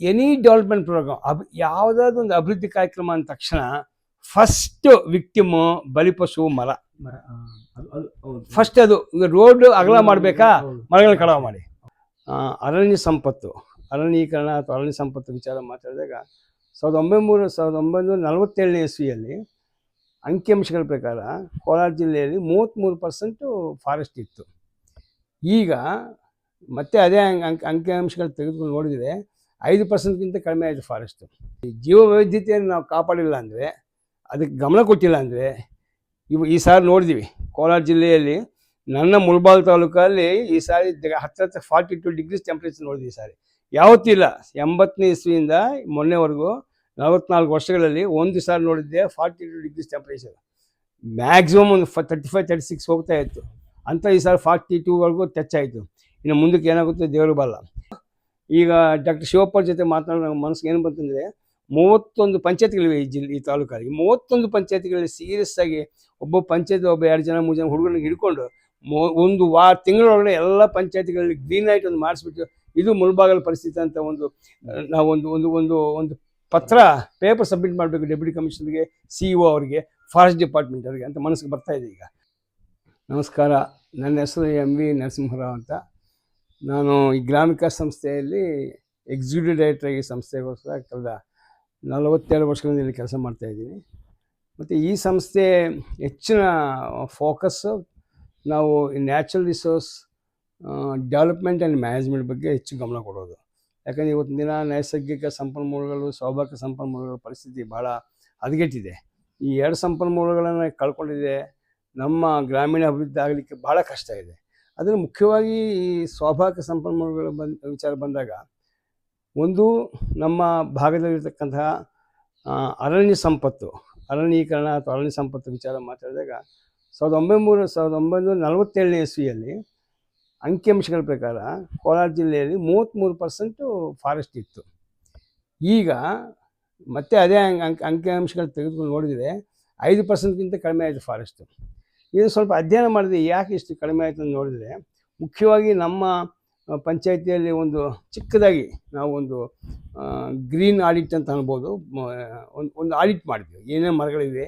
Any development program ಅಬ್ ಯಾವುದಾದ್ರು ಒಂದು ಅಭಿವೃದ್ಧಿ ಕಾರ್ಯಕ್ರಮ ಅಂದ ತಕ್ಷಣ ಫಸ್ಟ್ ವಿಕ್ಟಿಮ್ ಬಲಿಪಶು ಮರ ಮರ ಆ, ಅದು- ಈಗ. ಫಸ್ಟ್ ರೋಡ್ ಅಗಲ ಮಾಡಬೇಕಾ. ಮರಗಳನ್ನ ಕಳವ ಮಾಡಿ ಅರಣ್ಯ ಸಂಪತ್ತು ಅರಣ್ಯೀಕರಣ ಅಥವಾ ಅರಣ್ಯ ಸಂಪತ್ತು ವಿಚಾರ ಮಾತಾಡಿದಾಗ ಸಾವಿರದ ಒಂಬೈನೂರ ಸಾವಿರದ ಒಂಬೈನೂರ ನಲವತ್ತೇಳನೇ ಇಸ್ವಿಯಲ್ಲಿ ಅಂಕಿಅಂಶಗಳ ಪ್ರಕಾರ ಕೋಲಾರ ಜಿಲ್ಲೆಯಲ್ಲಿ ಮೂವತ್ತ್ಮೂರು ಪರ್ಸೆಂಟು ಫಾರೆಸ್ಟ್ ಇತ್ತು ಈಗ ಮತ್ತೆ ಅದೇ ಅಂಕ್ ಅಂಕಿಅಂಶಗಳು ತೆಗೆದುಕೊಂಡು ನೋಡಿದರೆ ಐದು ಪರ್ಸೆಂಟ್ಗಿಂತ ಕಡಿಮೆ ಆಯಿತು ಫಾರೆಸ್ಟ್ ಈ ಜೀವ ವೈವಿಧ್ಯತೆಯನ್ನು ನಾವು ಕಾಪಾಡಿಲ್ಲ ಅಂದರೆ, ಅದಕ್ಕೆ ಗಮನ ಕೊಟ್ಟಿಲ್ಲ ಅಂದರೆ, ಇವು ಈ ಸಾರಿ ನೋಡಿದ್ದೀವಿ ಕೋಲಾರ ಜಿಲ್ಲೆಯಲ್ಲಿ ನನ್ನ ಮುಳ್ಬಾಲ್ ತಾಲೂಕಲ್ಲಿ ಈ ಸಾರಿ ಹತ್ತಿರ ಹತ್ರ ಫಾರ್ಟಿ ಟು ಡಿಗ್ರೀಸ್ ಟೆಂಪ್ರೇಚರ್ ನೋಡಿದ್ವಿ ಈ ಸಾರಿ. ಯಾವತ್ತಿಲ್ಲ ಎಂಬತ್ತನೇ ಇಸ್ವಿಯಿಂದ ಮೊನ್ನೆವರೆಗೂ ನಲವತ್ನಾಲ್ಕು ವರ್ಷಗಳಲ್ಲಿ ಒಂದು ಸಾರಿ ನೋಡಿದ್ದೆ forty two degrees temperature maximum ಒಂದು ಫ ತರ್ಟಿ ಫೈವ್ ತರ್ಟಿ ಸಿಕ್ಸ್ ಹೋಗ್ತಾ ಇತ್ತು. ಅಂತ ಈ ಸಾರಿ ಫಾರ್ಟಿ ಟೂವರೆಗೂ ಟಚ್ ಆಯಿತು. ಇನ್ನು ಮುಂದಕ್ಕೆ ಏನಾಗುತ್ತೆ ದೇವರು ಬಲ್ಲ ಈಗ ಡಾಕ್ಟರ್ ಶಿವಪ್ಪ ಜೊತೆ ಮಾತನಾಡೋ ಮನಸ್ಸಿಗೆ ಏನು ಬಂತಂದರೆ ಮೂವತ್ತೊಂದು ಪಂಚಾಯತ್ಗಳಿವೆ ಈ ಜಿಲ್ಲೆ ಈ ತಾಲೂಕಲ್ಲಿ. ಮೂವತ್ತೊಂದು ಪಂಚಾಯತ್ಗಳಲ್ಲಿ ಸೀರಿಯಸ್ ಆಗಿ ಒಬ್ಬ ಪಂಚಾಯತ್ ಒಬ್ಬ ಎರಡು ಜನ, ಮೂರು ಜನ ಹುಡುಗರನ್ನ ಹಿಡ್ಕೊಂಡು ಒಂದು ವಾರ ತಿಂಗಳೊಳಗಡೆ ಎಲ್ಲ ಪಂಚಾಯತ್ಗಳಲ್ಲಿ ಗ್ರೀನ್ ಲೈಟ್ ಒಂದು ಮಾಡಿಸ್ಬಿಟ್ಟು ಇದು ಮುಳ್ಬಾಗಲ ಪರಿಸ್ಥಿತಿ ಅಂತ ಒಂದು ನಾವೊಂದು ನಾವು ಒಂದು ಒಂದು ಒಂದು ಪತ್ರ ಪೇಪರ್ ಸಬ್ಮಿಟ್ ಮಾಡಬೇಕು ಡೆಪ್ಯೂಟಿ ಕಮಿಷನರ್ಗೆ ಸಿ ಇ ಅವರಿಗೆ ಫಾರೆಸ್ಟ್ ಡಿಪಾರ್ಟ್ಮೆಂಟ್ ಅವರಿಗೆ ಅಂತ ಮನಸ್ಸಿಗೆ ಬರ್ತಾ ಇದೆ ಈಗ. ನಮಸ್ಕಾರ. ನನ್ನ ಹೆಸರು ಎಂ ವಿ ನರಸಿಂಹರಾವ್ ಅಂತ. ನಾನು ಈ ಗ್ರಾಮಿಕ ಸಂಸ್ಥೆಯಲ್ಲಿ ಎಕ್ಸಿಕ್ಯೂಟಿವ್ ಡೈರೆಕ್ಟರ್ ಆಗಿ ಸಂಸ್ಥೆಗೋಸ್ಕರ ಕಳೆದ ನಲವತ್ತೆರಡು ವರ್ಷಗಳಿಂದ ಇಲ್ಲಿ ಕೆಲಸ ಮಾಡ್ತಾಯಿದ್ದೀನಿ ಮತ್ತು ಈ ಸಂಸ್ಥೆ ಹೆಚ್ಚಿನ ಫೋಕಸ್ಸು ನಾವು natural resource development and management ಬಗ್ಗೆ ಹೆಚ್ಚು ಗಮನ ಕೊಡೋದು. ಯಾಕಂದರೆ ಇವತ್ತಿನ ದಿನ ನೈಸರ್ಗಿಕ ಸಂಪನ್ಮೂಲಗಳು ಸ್ವಾಭಾವಿಕ ಸಂಪನ್ಮೂಲಗಳ ಪರಿಸ್ಥಿತಿ ಭಾಳ ಹದಗೆಟ್ಟಿದೆ. ಈ ಎರಡು ಸಂಪನ್ಮೂಲಗಳನ್ನು ಕಳ್ಕೊಂಡಿದೆ ನಮ್ಮ ಗ್ರಾಮೀಣ ಅಭಿವೃದ್ಧಿ ಆಗಲಿಕ್ಕೆ ಭಾಳ ಕಷ್ಟ ಇದೆ. ಅದನ್ನು ಮುಖ್ಯವಾಗಿ ಈ ಸ್ವಾಭಾವಿಕ ಸಂಪನ್ಮೂಲಗಳ ಬಂದ, ವಿಚಾರ ಬಂದಾಗ ಒಂದು ನಮ್ಮ ಭಾಗದಲ್ಲಿರ್ತಕ್ಕಂತಹ ಅರಣ್ಯ ಸಂಪತ್ತು, ಅರಣ್ಯೀಕರಣ ಅಥವಾ ಅರಣ್ಯ ಸಂಪತ್ತು ವಿಚಾರ ಮಾತಾಡಿದಾಗ ಸಾವಿರದ ಒಂಬೈನೂರ ಸಾವಿರದ ಒಂಬೈನೂರ ನಲವತ್ತೇಳನೇ ಇಸ್ವಿಯಲ್ಲಿ ಅಂಕಿಅಂಶಗಳ ಪ್ರಕಾರ ಕೋಲಾರ ಜಿಲ್ಲೆಯಲ್ಲಿ ಮೂವತ್ತ್ಮೂರು ಪರ್ಸೆಂಟು ಫಾರೆಸ್ಟ್ ಇತ್ತು. ಈಗ ಮತ್ತೆ ಅದೇ ಅಂಕ್ ಅಂಕಿಅಂಶಗಳು ತೆಗೆದುಕೊಂಡು ನೋಡಿದರೆ ಐದು ಪರ್ಸೆಂಟ್ಗಿಂತ ಕಡಿಮೆ ಆಯಿತು ಫಾರೆಸ್ಟು ಇದು ಸ್ವಲ್ಪ ಅಧ್ಯಯನ ಮಾಡಿದ್ರೆ ಯಾಕೆ ಇಷ್ಟು ಕಡಿಮೆ ಆಯಿತು ಅಂತ ನೋಡಿದರೆ, ಮುಖ್ಯವಾಗಿ ನಮ್ಮ ಪಂಚಾಯಿತಿಯಲ್ಲಿ ಒಂದು ಚಿಕ್ಕದಾಗಿ ನಾವು ಒಂದು ಗ್ರೀನ್ ಆಡಿಟ್ ಅಂತ ಅನ್ಬೋದು ಒಂದು ಒಂದು ಆಡಿಟ್ ಮಾಡಿದ್ವಿ. ಏನೇನು ಮರಗಳಿವೆ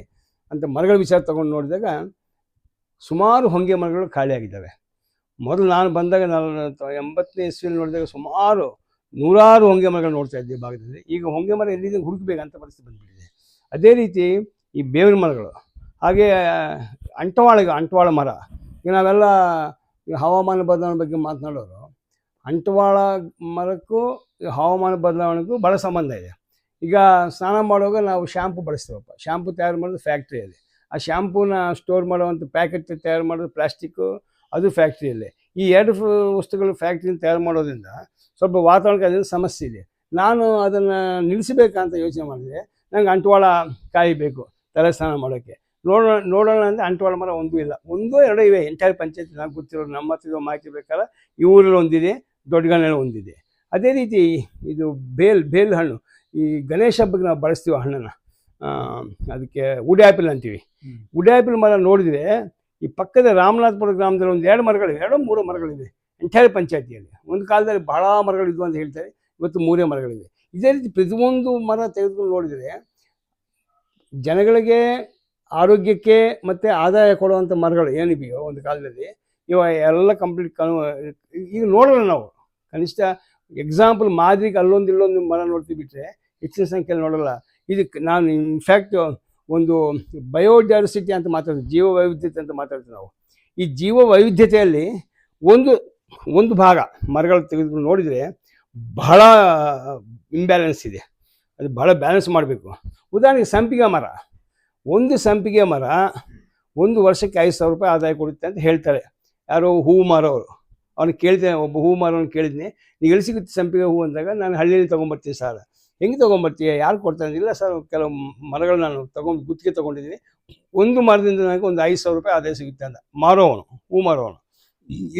ಅಂತ ಮರಗಳ ವಿಚಾರ ತೊಗೊಂಡು ನೋಡಿದಾಗ ಸುಮಾರು ಹೊಂಗೆ ಮರಗಳು ಖಾಲಿಯಾಗಿದ್ದಾವೆ ಮೊದಲು ನಾನು ಬಂದಾಗ ನಾನು ಎಂಬತ್ತನೇ ಇಸ್ವಿಯಲ್ಲಿ ನೋಡಿದಾಗ ಸುಮಾರು ನೂರಾರು ಹೊಂಗೆ ಮರಗಳು ನೋಡ್ತಾ ಇದ್ದೆ ಭಾಗದಲ್ಲಿ. ಈಗ ಹೊಂಗೆ ಮರ ಎಲ್ಲಿದೆ ಹುಡುಕಬೇಕಂತ ಪರಿಸ್ಥಿತಿ ಬಂದುಬಿಟ್ಟಿದೆ. ಅದೇ ರೀತಿ ಈ ಬೇವಿನ ಮರಗಳು ಹಾಗೆ, ಅಂಟವಾಳ ಅಂಟವಾಳ ಮರ. ಈಗ ನಾವೆಲ್ಲ ಹವಾಮಾನ ಬದಲಾವಣೆ ಬಗ್ಗೆ ಮಾತನಾಡೋರು. ಅಂಟವಾಳ ಮರಕ್ಕೂ, ಹವಾಮಾನ ಬದಲಾವಣೆಗೂ ಭಾಳ ಸಂಬಂಧ ಇದೆ. ಈಗ ಸ್ನಾನ ಮಾಡುವಾಗ ನಾವು ಶ್ಯಾಂಪು ಬಳಸ್ತೀವಪ್ಪ. ಶ್ಯಾಂಪು ತಯಾರು ಮಾಡೋದು ಫ್ಯಾಕ್ಟ್ರಿಯಲ್ಲಿ. ಆ ಶ್ಯಾಂಪೂನ ಸ್ಟೋರ್ ಮಾಡುವಂಥ ಪ್ಯಾಕೆಟ್ ತಯಾರು ಮಾಡೋದು ಪ್ಲಾಸ್ಟಿಕ್ಕು, ಅದು ಫ್ಯಾಕ್ಟ್ರಿಯಲ್ಲಿ. ಈ ಎರಡು ವಸ್ತುಗಳು ಫ್ಯಾಕ್ಟ್ರಿಯಿಂದ ತಯಾರು ಮಾಡೋದ್ರಿಂದ ಸ್ವಲ್ಪ ವಾತಾವರಣಕ್ಕೆ ಅದರಿಂದ ಸಮಸ್ಯೆ ಇದೆ. ನಾನು ಅದನ್ನು ನಿಲ್ಲಿಸಬೇಕಂತ ಯೋಚನೆ ಮಾಡಿದೆ ನಂಗೆ ಅಂಟವಾಳ ಕಾಯಿ ಬೇಕು ತಲೆ ಸ್ನಾನ ಮಾಡೋಕ್ಕೆ. ನೋಡೋಣ ನೋಡೋಣ ಅಂದರೆ ಅಂಟವಾಳ ಮರ ಒಂದೂ ಇಲ್ಲ. ಒಂದೋ ಎರಡೋ ಇವೆ. ಎಂಟೈರ್ ಪಂಚಾಯತ್ ನಾವು ಗೊತ್ತಿರೋ ನಮ್ಮ ಹತ್ರ ಇರೋ ಮಾಹಿತಿ ಪ್ರಕಾರ ಈ ಊರಲ್ಲಿ ಒಂದಿದೆ ದೊಡ್ಡಗಣ್ಣಲ್ಲಿ ಒಂದಿದೆ. ಅದೇ ರೀತಿ ಇದು ಬೇಲ್ ಬೇಲ್ ಹಣ್ಣು. ಈ ಗಣೇಶ ಹಬ್ಬಕ್ಕೆ ನಾವು ಬಳಸ್ತೀವಿ ಹಣ್ಣನ್ನು. ಅದಕ್ಕೆ ಉಡಿ ಆ್ಯಪಲ್ ಅಂತೀವಿ. ಉಡ್ಯಾಪಿಲ್ ಉಡಿ ಆ್ಯಪಲ್ ಮರ ನೋಡಿದರೆ ಈ ಪಕ್ಕದ ರಾಮನಾಥಪುರ ಗ್ರಾಮದಲ್ಲಿ ಒಂದು ಎರಡು ಮರಗಳಿವೆ. ಎರಡೋ ಮೂರು ಮರಗಳಿವೆ. ಎಂಟೈರ್ ಪಂಚಾಯತಿಯಲ್ಲಿ. ಒಂದು ಕಾಲದಲ್ಲಿ ಬಹಳ ಮರಗಳಿದ್ವು ಅಂತ ಹೇಳ್ತಾರೆ. ಇವತ್ತು ಮೂರೇ ಮರಗಳಿವೆ. ಇದೇ ರೀತಿ ಪ್ರತಿಯೊಂದು ಮರ ತೆಗೆದುಕೊಂಡು ನೋಡಿದರೆ ಜನಗಳಿಗೆ ಆರೋಗ್ಯಕ್ಕೆ ಮತ್ತು ಆದಾಯ ಕೊಡುವಂಥ ಮರಗಳು ಏನಿವೆಯೋ ಒಂದು ಕಾಲದಲ್ಲಿ, ಇವ ಎಲ್ಲ ಕಂಪ್ಲೀಟ್ ಕನ್ ಈಗ ನೋಡೋಣ ನಾವು. ಕನಿಷ್ಠ ಎಕ್ಸಾಂಪಲ್ ಮಾದರಿಗೆ ಅಲ್ಲೊಂದು ಇಲ್ಲೊಂದು ಮರ ನೋಡ್ತೀವಿ ಬಿಟ್ಟರೆ ಹೆಚ್ಚಿನ ಸಂಖ್ಯೆಯಲ್ಲಿ ನೋಡೋಲ್ಲ. ಇದಕ್ಕೆ ನಾನು ಇನ್ಫ್ಯಾಕ್ಟ್ ಒಂದು ಬಯೋಡೈವರ್ಸಿಟಿ ಅಂತ ಮಾತಾಡ್ತೀವಿ ಜೀವ ವೈವಿಧ್ಯತೆ ಅಂತ ಮಾತಾಡ್ತೀವಿ ನಾವು. ಈ ಜೀವ ವೈವಿಧ್ಯತೆಯಲ್ಲಿ ಒಂದು ಒಂದು ಭಾಗ ಮರಗಳು ತೆಗೆದುಕೊಂಡು ನೋಡಿದರೆ ಬಹಳ ಇಂಬ್ಯಾಲೆನ್ಸ್ ಇದೆ. ಅದು ಬಹಳ ಬ್ಯಾಲೆನ್ಸ್ ಮಾಡಬೇಕು. ಉದಾಹರಣೆಗೆ ಸಂಪಿಗೆ ಮರ. ಒಂದು ಸಂಪಿಗೆ ಮರ ಒಂದು ವರ್ಷಕ್ಕೆ ಐದು ಸಾವಿರ ರೂಪಾಯಿ ಆದಾಯ ಕೊಡುತ್ತೆ ಅಂತ ಹೇಳ್ತಾರೆ. ಯಾರೋ ಹೂವು ಮಾರೋರು. ಅವ್ನು ಕೇಳ್ತೇನೆ ಒಬ್ಬ ಹೂವು ಮಾರೋನು ಕೇಳಿದ್ನಿ ನೀವು ಎಲ್ಲಿ ಸಿಗುತ್ತೆ ಸಂಪಿಗೆ ಹೂವು ಅಂದಾಗ, ನಾನು ಹಳ್ಳಿಯಲ್ಲಿ ತೊಗೊಂಬರ್ತೀನಿ ಸರ್. ಹೆಂಗೆ ತೊಗೊಂಬರ್ತೀಯ? ಯಾರು ಕೊಡ್ತಾರೆ ಇಲ್ಲ ಸರ್, ಕೆಲವು ಮರಗಳು ನಾನು ತೊಗೊಂಡು, ಗುತ್ತಿಗೆ ತೊಗೊಂಡಿದ್ದೀನಿ. ಒಂದು ಮರದಿಂದ ನನಗೆ ಒಂದು ಐದು ಸಾವಿರ ರೂಪಾಯಿ ಆದಾಯ ಸಿಗುತ್ತೆ ಅಂತ ಮಾರೋವನು, ಹೂ ಮಾರೋವನು.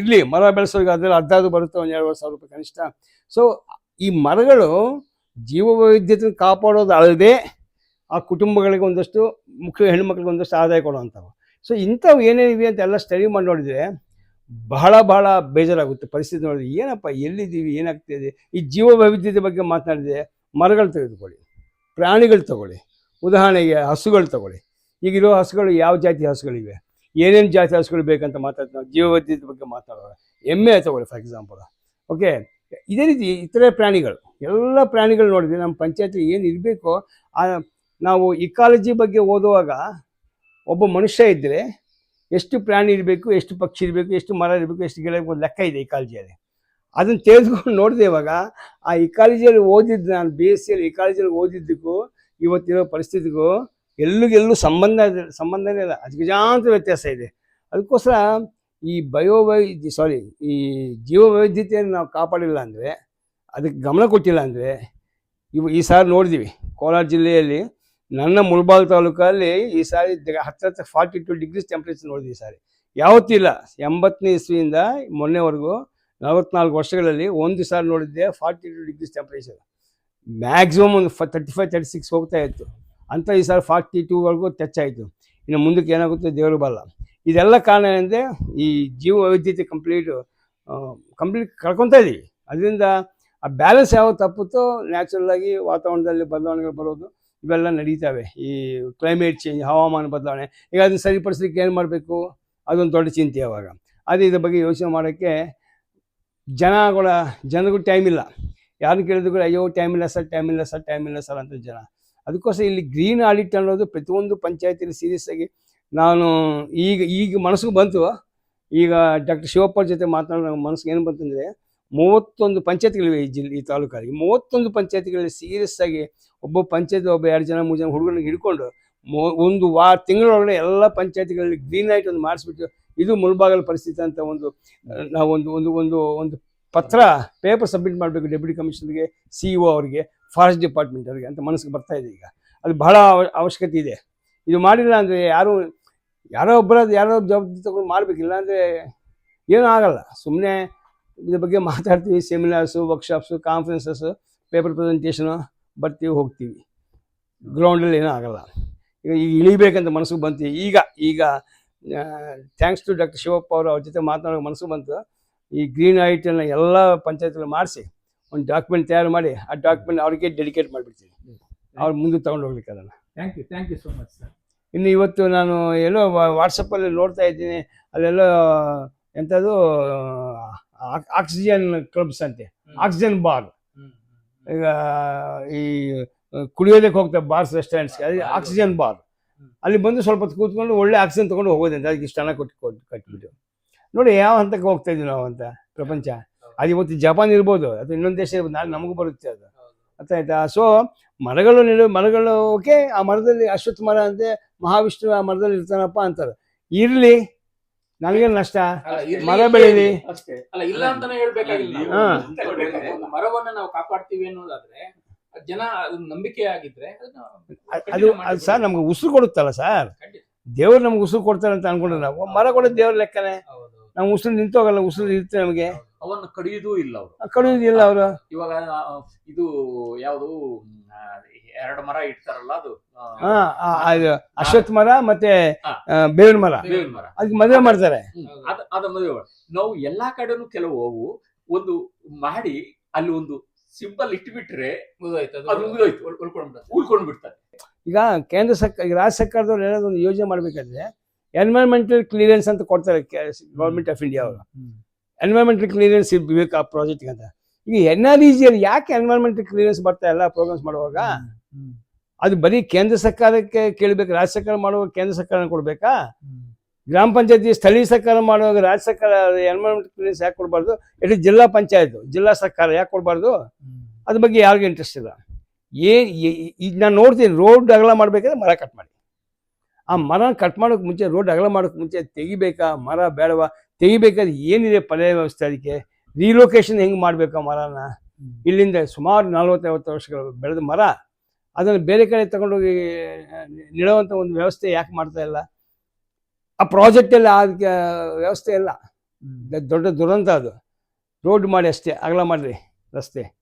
ಇರಲಿ, ಮರ ಬೆಳೆಸೋರಿಗೆ ಅದರಲ್ಲಿ ಅರ್ಧಾದು ಬರುತ್ತೆ, ಒಂದು ಎರಡು ಸಾವಿರ ರೂಪಾಯಿ ಕನಿಷ್ಠ. ಸೊ ಈ ಮರಗಳು ಜೀವ ವೈವಿಧ್ಯತೆ ಕಾಪಾಡೋದು ಅಲ್ಲದೆ, ಆ ಕುಟುಂಬಗಳಿಗೆ ಒಂದಷ್ಟು ಮುಖ್ಯ ಹೆಣ್ಣುಮಕ್ಳಿಗೊಂದು ಸಹಾಯ ಕೊಡುವಂಥವು ಸೊ ಇಂಥವು ಏನೇನಿವೆ ಅಂತ ಎಲ್ಲ ಸ್ಟಡಿ ಮಾಡಿ ನೋಡಿದರೆ ಬಹಳ ಬಹಳ ಬೇಜಾರಾಗುತ್ತೆ ಪರಿಸ್ಥಿತಿ ನೋಡಿದ್ರೆ. ಏನಪ್ಪ ಎಲ್ಲಿದ್ದೀವಿ ಏನಾಗ್ತಿದೆ ಈ ಜೀವ ವೈವಿಧ್ಯತೆ ಬಗ್ಗೆ ಮಾತನಾಡಿದೆ ಮರಗಳು ತೆಗೆದುಕೊಳ್ಳಿ, ಪ್ರಾಣಿಗಳು ತಗೊಳ್ಳಿ, ಉದಾಹರಣೆಗೆ ಹಸುಗಳು ತಗೊಳ್ಳಿ. ಈಗಿರೋ ಹಸುಗಳು ಯಾವ ಜಾತಿ ಹಸುಗಳಿವೆ? ಏನೇನು ಜಾತಿ ಹಸುಗಳು ಬೇಕಂತ ಮಾತಾಡ್ತೀವಿ ನಾವು ಜೀವ ವೈವಿಧ್ಯತೆ ಬಗ್ಗೆ ಮಾತಾಡೋಣ ಎಮ್ಮೆ ತಗೊಳ್ಳಿ ಫಾರ್ ಎಕ್ಸಾಂಪಲ್ ಓಕೆ ಇದೇ ರೀತಿ ಇತರೆ ಪ್ರಾಣಿಗಳು, ಎಲ್ಲ ಪ್ರಾಣಿಗಳು ನೋಡಿದ್ವಿ ನಮ್ಮ ಪಂಚಾಯತಿ ಏನು ಇರಬೇಕೋ ನಾವು ಇಕಾಲಜಿ ಬಗ್ಗೆ ಓದುವಾಗ ಒಬ್ಬ ಮನುಷ್ಯ ಇದ್ದರೆ ಎಷ್ಟು ಪ್ರಾಣಿ ಇರಬೇಕು, ಎಷ್ಟು ಪಕ್ಷಿ ಇರಬೇಕು, ಎಷ್ಟು ಮರ ಇರಬೇಕು, ಎಷ್ಟು ಗಿಡ ಇರಬೇಕು ಲೆಕ್ಕ ಇದೆ ಇಕಾಲಜಿಯಲ್ಲಿ ಅದನ್ನು ತೆಗೆದುಕೊಂಡು ನೋಡಿದೆ ಇವಾಗ ಆ ಇಕಾಲಜಿಯಲ್ಲಿ ಓದಿದ್ದು ನಾನು ಬಿ ಎಸ್ ಸಿಯಲ್ಲಿ ಇಕಾಲಜಿಯಲ್ಲಿ ಓದಿದ್ದಕ್ಕೂ ಇವತ್ತಿರೋ ಪರಿಸ್ಥಿತಿಗೂ ಎಲ್ಲಿಗೆಲ್ಲೂ ಸಂಬಂಧ ಸಂಬಂಧನೇ ಇಲ್ಲ. ಅಜಗಜಾಂತ ವ್ಯತ್ಯಾಸ ಇದೆ. ಅದಕ್ಕೋಸ್ಕರ ಈ ಬಯೋವೈ ಸಾರಿ ಈ ಜೀವ ವೈವಿಧ್ಯತೆಯನ್ನು ನಾವು ಕಾಪಾಡಿಲ್ಲ ಅಂದರೆ, ಅದಕ್ಕೆ ಗಮನ ಕೊಟ್ಟಿಲ್ಲ ಅಂದರೆ, ಇವು ಈ ಸಾರಿ ನೋಡಿದ್ದೀವಿ ಕೋಲಾರ ಜಿಲ್ಲೆಯಲ್ಲಿ ನನ್ನ ಮುಳಬಾಲ್ ತಾಲೂಕಲ್ಲಿ ಈ ಸಾರಿ ಹತ್ರ ಹತ್ರ ಫಾರ್ಟಿ ಟು ಡಿಗ್ರೀಸ್ ಟೆಂಪ್ರೇಚರ್ ನೋಡಿದ್ವಿ ಈ ಸಾರಿ. ಯಾವತ್ತಿಲ್ಲ ಎಂಬತ್ತನೇ ಇಸ್ವಿಯಿಂದ ಮೊನ್ನೆವರೆಗೂ ನಲವತ್ನಾಲ್ಕು ವರ್ಷಗಳಲ್ಲಿ ಒಂದು ಸಾರಿ ನೋಡಿದ್ದೆ forty two degrees temperature maximum ಒಂದು ಫ ತರ್ಟಿ ಫೈವ್ ತರ್ಟಿ ಸಿಕ್ಸ್ ಹೋಗ್ತಾ ಇತ್ತು. ಅಂತ ಈ ಸಾರಿ ಫಾರ್ಟಿ ಟೂವರೆಗೂ ಟಚ್ ಆಯಿತು ಇನ್ನು ಮುಂದಕ್ಕೆ ಏನಾಗುತ್ತೆ ದೇವರು ಬಲ್ಲ ಇದೆಲ್ಲ ಕಾರಣ ಏನಂದರೆ ಈ ಜೀವ ವೈವಿಧ್ಯತೆ ಕಂಪ್ಲೀಟ್ ಕಂಪ್ಲೀಟ್ ಕಳ್ಕೊತಾ ಇದ್ದೀವಿ ಅದರಿಂದ ಆ ಬ್ಯಾಲೆನ್ಸ್ ಯಾವ ತಪ್ಪುತ್ತೋ ನ್ಯಾಚುರಲ್ ಆಗಿ ವಾತಾವರಣದಲ್ಲಿ ಬದಲಾವಣೆಗಳು ಬರೋದು ಇವೆಲ್ಲ ನಡೀತಾವೆ. ಈ ಕ್ಲೈಮೇಟ್ ಚೇಂಜ್ ಹವಾಮಾನ ಬದಲಾವಣೆ, ಈಗ ಅದನ್ನು ಸರಿಪಡಿಸ್ಲಿಕ್ಕೆ ಏನು ಮಾಡಬೇಕು? ಅದೊಂದು ದೊಡ್ಡ ಚಿಂತೆ ಅವಾಗ. ಅದೇ ಇದ್ರ ಬಗ್ಗೆ ಯೋಚನೆ ಮಾಡೋಕ್ಕೆ ಜನಗಳ ಜನಗೂ ಟೈಮ್ ಇಲ್ಲ. ಯಾರು ಕೇಳಿದ್ರು ಕೂಡ, ಅಯ್ಯೋ ಟೈಮ್ ಇಲ್ಲ ಸರ್ ಟೈಮ್ ಇಲ್ಲ ಸರ್ ಟೈಮ್ ಇಲ್ಲ ಸರ್ ಅಂತ ಜನ. ಅದಕ್ಕೋಸ್ಕರ ಇಲ್ಲಿ ಗ್ರೀನ್ ಆಡಿಟ್ ಅನ್ನೋದು ಪ್ರತಿಯೊಂದು ಪಂಚಾಯತಿಯಲ್ಲಿ ಸೀರಿಯಸ್ ಆಗಿ ನಾನು ಈಗ ಈಗ ಮನಸ್ಸಿಗೆ ಬಂತು. ಈಗ ಡಾಕ್ಟರ್ ಶಿವಪ್ಪ ಜೊತೆ ಮಾತನಾಡೋ ಮನಸ್ಸಿಗೆ ಏನು ಬಂತಂದರೆ ಮೂವತ್ತೊಂದು ಪಂಚಾಯತ್ಗಳಿವೆ ಈ ಜಿಲ್ಲೆ ಈ ತಾಲೂಕಲ್ಲಿ ಮೂವತ್ತೊಂದು ಪಂಚಾಯತ್ಗಳಲ್ಲಿ ಸೀರಿಯಸ್ ಆಗಿ ಒಬ್ಬ ಪಂಚಾಯತ್ ಒಬ್ಬ ಎರಡು ಜನ, ಮೂರು ಜನ ಹುಡುಗರನ್ನ ಹಿಡ್ಕೊಂಡು ಮೊ- ಒಂದು ವಾರ ತಿಂಗಳೊಳಗಡೆ ಎಲ್ಲ ಪಂಚಾಯತ್ಗಳಲ್ಲಿ ಗ್ರೀನ್ ಲೈಟ್ ಒಂದು ಮಾಡಿಸ್ಬಿಟ್ಟು ಇದು ಮುಳ್ಬಾಗಲ ಪರಿಸ್ಥಿತಿ ಅಂತ ಒಂದು ನಾವೊಂದು ನಾವು ಒಂದು ಒಂದು ಒಂದು ಪತ್ರ ಪೇಪರ್ ಸಬ್ಮಿಟ್ ಮಾಡಬೇಕು ಡೆಪ್ಯೂಟಿ ಕಮಿಷನರ್ಗೆ ಸಿ ಇ ಅವರಿಗೆ ಫಾರೆಸ್ಟ್ ಡಿಪಾರ್ಟ್ಮೆಂಟ್ ಅವರಿಗೆ ಅಂತ ಮನಸ್ಸಿಗೆ ಬರ್ತಾ ಇದೆ ಈಗ. ಅದು ಬಹಳ ಅವ- ಅವಶ್ಯಕತೆ ಇದೆ. ಇದು ಮಾಡಿಲ್ಲ ಅಂದರೆ ಯಾರು, ಯಾರೋ ಒಬ್ಬರದ್ದು ಯಾರೋ ಜವಾಬ್ದಾರಿ ತಗೊಂಡು ಮಾಡಬೇಕಿಲ್ಲ ಅಂದರೆ ಏನೂ ಆಗಲ್ಲ. ಸುಮ್ಮನೆ ಇದ್ರ ಬಗ್ಗೆ ಮಾತಾಡ್ತೀವಿ seminars workshops conferences paper presentation ಬರ್ತೀವಿ ಹೋಗ್ತೀವಿ. ಗ್ರೌಂಡಲ್ಲಿ ಏನೂ ಆಗಲ್ಲ. ಈಗ ಈಗ ಇಳಿಬೇಕಂತ ಮನಸ್ಸಿಗೆ ಬಂತು. ಈಗ ಈಗ ಥ್ಯಾಂಕ್ಸ್ ಟು ಡಾಕ್ಟರ್ ಶಿವಪ್ಪ ಅವರು ಅವ್ರ ಜೊತೆ ಮಾತನಾಡೋ ಮನಸ್ಸು ಬಂತು. ಈ ಗ್ರೀನ್ ಐಟನ್ನು ಎಲ್ಲ ಪಂಚಾಯತ್ಗಳು ಮಾಡಿಸಿ ಒಂದು ಡಾಕ್ಯುಮೆಂಟ್ ತಯಾರು ಮಾಡಿ ಆ ಡಾಕ್ಯುಮೆಂಟ್ ಅವ್ರಿಗೆ ಡೆಡಿಕೇಟ್ ಮಾಡಿಬಿಡ್ತೀನಿ. ಅವ್ರು ಮುಂದೆ ತೊಗೊಂಡು ಹೋಗ್ಲಿಕ್ಕೆ ಅದನ್ನು. Thank you thank you so much sir ಇನ್ನು ಇವತ್ತು ನಾನು ಎಲ್ಲೋ ವಾಟ್ಸಪ್ಪಲ್ಲಿ ನೋಡ್ತಾ ಇದ್ದೀನಿ. ಅಲ್ಲೆಲ್ಲೋ ಎಂಥದ್ದು ಆಕ್ಸಿಜನ್ ಕ್ಲಬ್ಸ್ ಅಂತೆ. Oxygen bar. ಈಗ ಈ ಕುಡಿಯೋದಕ್ಕೆ ಹೋಗ್ತಾರೆ ಬಾರ್ಸ್ ರೆಸ್ಟೋರೆಂಟ್ಸ್ಗೆ ಅಲ್ಲಿ ಆಕ್ಸಿಜನ್ ಬಾರ್. ಅಲ್ಲಿ ಬಂದು ಸ್ವಲ್ಪ ಹೊತ್ತು ಕೂತ್ಕೊಂಡು ಒಳ್ಳೆ ಆಕ್ಸಿಜನ್ ತೊಗೊಂಡು ಹೋಗೋದಂತೆ ಅದಕ್ಕೆ ಇಷ್ಟು ಹಣ ಕೊಟ್ಟು ಕೊಟ್ಟು ಕಟ್ಬಿಟ್ಟು. ನೋಡಿ ಯಾವ ಹಂತಕ್ಕೆ ಹೋಗ್ತಾ ಇದೀವಿ ನಾವು ಅಂತ ಪ್ರಪಂಚ. ಅದು ಇವತ್ತು ಜಪಾನ್ ಇರ್ಬೋದು ಅದು ಇನ್ನೊಂದು ದೇಶ ಇರ್ಬೋದು ನಾಳೆ ನಮಗೂ ಬರುತ್ತೆ ಅದು. ಅರ್ಥ ಆಯ್ತಾ? ಸೊ ಮರಗಳು ನೆಡು ಮರಗಳು ಓಕೆ ಆ ಮರದಲ್ಲಿ ಅಶ್ವತ್ಥ ಮರ ಅಂತೆ ಮಹಾವಿಷ್ಣು ಆ ಮರದಲ್ಲಿ ಇರ್ತಾನಪ್ಪ ಅಂತಾರೆ. ಇರ್ಲಿ ನನಗೇನು ನಷ್ಟ ಮರ ಬೆಳೀಲಿ ಅಷ್ಟೇ ಅಲ್ಲ ಇಲ್ಲ ಅಂತಾನೆ ಹೇಳ್ಬೇಕಾಗಿಲ್ಲ ನಾವು. ಹಾ. ಅಂತ. ಒಂದು ಮರವನ್ನ ನಾವು ಕಾಪಾಡ್ತೀವಿ ಅನ್ನೋದಾದ್ರೆ ಅದ್ ಜನ ಅದನ್ನ ನಂಬಿಕೆ ಆಗಿದ್ರೆ ಅದನ್ನ ಅದು ಅದು. ಸರ್ ನಮ್ಗೆ ಉಸಿರು ಕೊಡುತ್ತಲ್ಲ ಸರ್ ಖಂಡಿತ. ದೇವ್ರು ನಮ್ಗೆ ಉಸಿರು ಕೊಡ್ತಾರೆ ಅಂತ ಅನ್ಕೊಂಡ್ರೆ ನಾವು ಮರ ಕೊಡೋದು ದೇವ್ರ ಲೆಕ್ಕನೇ ಹೌದು. ನಾವು ಉಸಿರು ನಿಂತೋಗಲ್ಲ ಉಸಿರು ಇರುತ್ತೆ ನಮಗೆ ಅವನ್ನ ಕಡಿಯುವುದೂ ಇಲ್ಲ ಅವರು ಕಡಿಯೋದಿಲ್ಲ ಅವರು ಇವಾಗ ಆ, ಇದು ಯಾವುದು ಎರಡು ಮರ ಇಡ್ತಾರಲ್ಲ ಅದು? ಆ, ಹಾ ಆ, ಇದು ಮರ ಮತ್ತೆ ಬೇವಿನ ಮರ. ಬೇವಿನ ಮರ. ಅದಕ್ಕೆ ಮದುವೆ ಮಾಡ್ತಾರೆ. ಹ್ಮ್. ಅದ ಅದ ಮದುವೆ ಮಾಡು. ನಾವು ಎಲ್ಲಾ ಕಡೆನೂ ಕೆಲವು ಅವು ಒಂದು ಮಾಡಿ ಅಲ್ಲಿ ಒಂದು ಸಿಂಬಲ್ ಇಟ್ಬಿಟ್ರೆ. ಉಳ್ಕೊಂಡ್ ಬಿಡ್ತಾರೆ ಈಗ ಕೇಂದ್ರ ಸರ್ಕಾರ ಈಗ ರಾಜ್ಯ ಸರ್ಕಾರದವ್ರು ಏನಾದ್ರು ಒಂದು ಯೋಜನೆ ಮಾಡ್ಬೇಕಾದ್ರೆ ಎನ್ವೈರ್ಮೆಂಟಲ್ ಕ್ಲಿಯರೆನ್ಸ್ ಅಂತ ಕೊಡ್ತಾರೆ ಗೌರ್ಮೆಂಟ್ ಆಫ್ ಇಂಡಿಯಾ ಅವರು. ಎನ್ವೈರ್ಮೆಂಟಲ್ ಕ್ಲಿಯರೆನ್ಸ್ ಇರ್ಬೇಕು ಆ ಪ್ರಾಜೆಕ್ಟ್ಗೆ ಅಂತ. ಈಗ ಎನ್ ಆರ್ ಇಜಿಯಲ್ಲಿ ಯಾಕೆ ಎನ್ವೈರ್ಮೆಂಟಲ್ ಕ್ಲಿಯರೆನ್ಸ್ ಬರ್ತಾ ಇಲ್ಲ ಪ್ರೋಗ್ರಾಮ್ಸ್ ಮಾಡುವಾಗ? ಅದು ಬರೀ ಕೇಂದ್ರ ಸರ್ಕಾರಕ್ಕೆ ಕೇಳಬೇಕು, ರಾಜ್ಯ ಸರ್ಕಾರ ಮಾಡುವಾಗ ಕೇಂದ್ರ ಸರ್ಕಾರ ಕೊಡಬೇಕಾ? ಗ್ರಾಮ ಪಂಚಾಯತಿ ಸ್ಥಳೀಯ ಸರ್ಕಾರ ಮಾಡುವಾಗ ರಾಜ್ಯ ಸರ್ಕಾರ ಎನ್ವೈರ್ಮೆಂಟ್ ಕ್ಲಿಯರೆನ್ಸ್ ಯಾಕೆ ಕೊಡಬಾರ್ದು? ಇಟ್ ಜಿಲ್ಲಾ ಪಂಚಾಯತ್, ಜಿಲ್ಲಾ ಸರ್ಕಾರ ಯಾಕೆ ಕೊಡಬಾರ್ದು? ಅದ್ರ ಬಗ್ಗೆ ಯಾರಿಗೂ ಇಂಟ್ರೆಸ್ಟ್ ಇಲ್ಲ. ಏ ಈಗ ನಾನು ನೋಡ್ತೀನಿ ರೋಡ್ ಅಗಲ ಮಾಡ್ಬೇಕಾದ್ರೆ ಮರ ಕಟ್ ಮಾಡಿ. ಆ ಮರ ಕಟ್ ಮಾಡೋಕೆ ಮುಂಚೆ ರೋಡ್ ಅಗಲ ಮಾಡೋಕೆ ಮುಂಚೆ ತೆಗಿಬೇಕಾ? ಮರ ಬೇಡವಾ? ತೆಗಿಬೇಕಾದ್ರೆ ಏನಿದೆ ಪರ್ಯಾಯ ವ್ಯವಸ್ಥೆ ಅದಕ್ಕೆ? ರಿಲೊಕೇಶನ್ ಹೆಂಗೆ ಮಾಡಬೇಕಾ ಮರನ? ಇಲ್ಲಿಂದ ಸುಮಾರು ನಲ್ವತ್ತೈವತ್ತು ವರ್ಷಗಳು ಬೆಳೆದ ಮರ. ಅದನ್ನು ಬೇರೆ ಕಡೆ ತಗೊಂಡೋಗಿ ನೀಡುವಂಥ ಒಂದು ವ್ಯವಸ್ಥೆ ಯಾಕೆ ಮಾಡ್ತಾ ಇಲ್ಲ? ಆ ಪ್ರಾಜೆಕ್ಟಲ್ಲಿ ಆ ವ್ಯವಸ್ಥೆ ಇಲ್ಲ. ದೊಡ್ಡ ದುರಂತ ಅದು. ರೋಡ್ ಮಾಡಿ ಅಷ್ಟೇ ಅಗಲ ಮಾಡಿರಿ ರಸ್ತೆ.